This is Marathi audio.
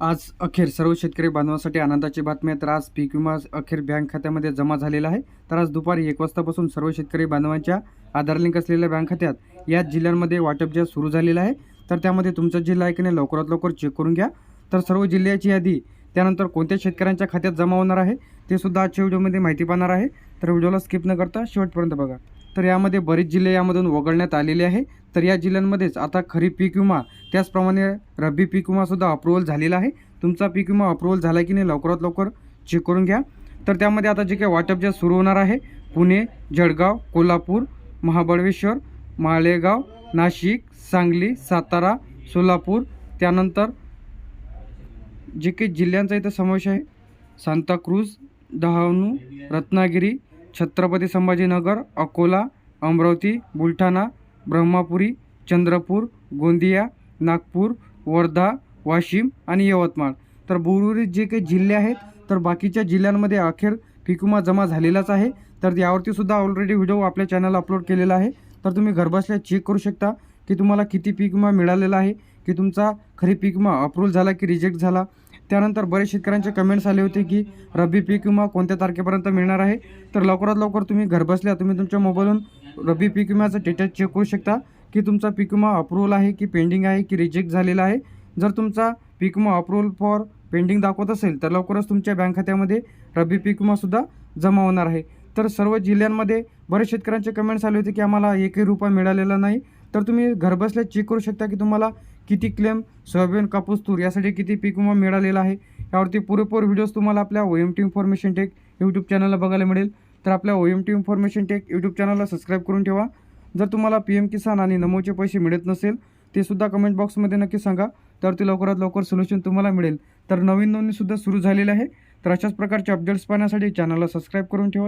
आज अखेर सर्व शेतकरी बांधवांसाठी आनंदाची बातमी आहे. तर आज पीक विमा अखेर बँक खात्यामध्ये जमा झालेला आहे. तर आज दुपारी एक वाजतापासून सर्व शेतकरी बांधवांच्या आधार लिंक असलेल्या बँक खात्यात याच जिल्ह्यांमध्ये वाटप जे सुरू झालेलं आहे. तर त्यामध्ये तुमचा जिल्हा आहे की नाही लवकरात लवकर चेक करून घ्या. तर सर्व जिल्ह्याची यादी त्यानंतर कोणत्या शेतकऱ्यांच्या खात्यात जमा होणार आहे ते सुद्धा आजच्या व्हिडिओमध्ये माहिती पाहणार आहे. तर व्हिडिओला स्किप न करता शेवटपर्यंत बघा. तर यामध्ये बरेच जिल्हे यामधून वगळण्यात आलेले आहे. तर या जिल्ह्यांमध्येच आता खरीप पीक विमा त्याचप्रमाणे रब्बी पीक विमासुद्धा अप्रुव्हल झालेला आहे. तुमचा पीक विमा अप्रुव्हल झाला की नाही लवकरात लवकर चेक करून घ्या. तर त्यामध्ये आता जे काही वाटप जे सुरू होणार आहे पुणे जळगाव कोल्हापूर महाबळेश्वर मालेगाव नाशिक सांगली सातारा सोलापूर त्यानंतर जे काही जिल्ह्यांचा इथं समावेश आहे सांताक्रूज डहाणू रत्नागिरी छत्रपती संभाजीनगर अकोला अमरावती बुलढाणा ब्रह्मापुरी चंद्रपूर गोंदिया नागपूर वर्धा वाशिम आणि यवतमाळ. तर उर्वरित जे काही जिल्हे आहेत तर बाकीच्या जिल्ह्यांमध्ये अखेर पीक विमा जमा झालेलाच आहे. तर यावरती सुद्धा ऑलरेडी व्हिडिओ आपल्या चॅनलला अपलोड केलेला आहे. तर तुम्ही घरबसल्या चेक करू शकता की तुम्हाला किती पीक विमा मिळालेला आहे की तुमचा खरी पीक विमा अप्रूव्ह झाला की रिजेक्ट झाला. त्यानंतर बरेच शेतकऱ्यांचे कमेंट्स आले होते की रब्बी पीक विमा कोणत्या तारखेपर्यंत मिळणार आहे? तर लवकरात लवकर तुम्ही घरबसल्या तुम्ही तुमच्या मोबाईलवरून रब्बी पीक विम्याचं डेटा चेक करू शकता. की तुमचा पीक विमा अप्रूव्हल आहे की पेंडिंग आहे की रिजेक्ट झालेला आहे? जर तुमचा पीक विमा अप्रूव्हल फॉर पेंडिंग दाखवत असेल तर लवकरच तुमच्या बँक खात्यामध्ये रब्बी पीक विमासुद्धा जमा होणार आहे. तर सर्व जिल्ह्यांमध्ये बरेच शेतकऱ्यांचे कमेंट्स आले होते की आम्हाला एकही रुपया मिळालेला नाही. तर तुम्ही घरबसल्या चेक करू शकता की तुम्हाला किती क्लेम सोयाबीन कापूस तूर यासाठी किती पीक विमा मिळालेला आहे. यावरती पुरेपूर व्हिडिओज तुम्हाला आपल्या O M T information tech YouTube चॅनलला बघायला मिळेल. तर आपल्या O M T information tech YouTube चॅनलला सबस्क्राईब करून ठेवा. जर तुम्हाला पी एम किसान आणि नमोचे पैसे मिळत नसेल ते सुद्धा कमेंट बॉक्समध्ये नक्की सांगा. तर ते लवकरात लवकर सोल्युशन तुम्हाला मिळेल. तर नवीन नोंदणीसुद्धा सुरू झालेली आहे. तर अशाच प्रकारचे अपडेट्स पाहण्यासाठी चॅनलला सबस्क्राईब करून ठेवा.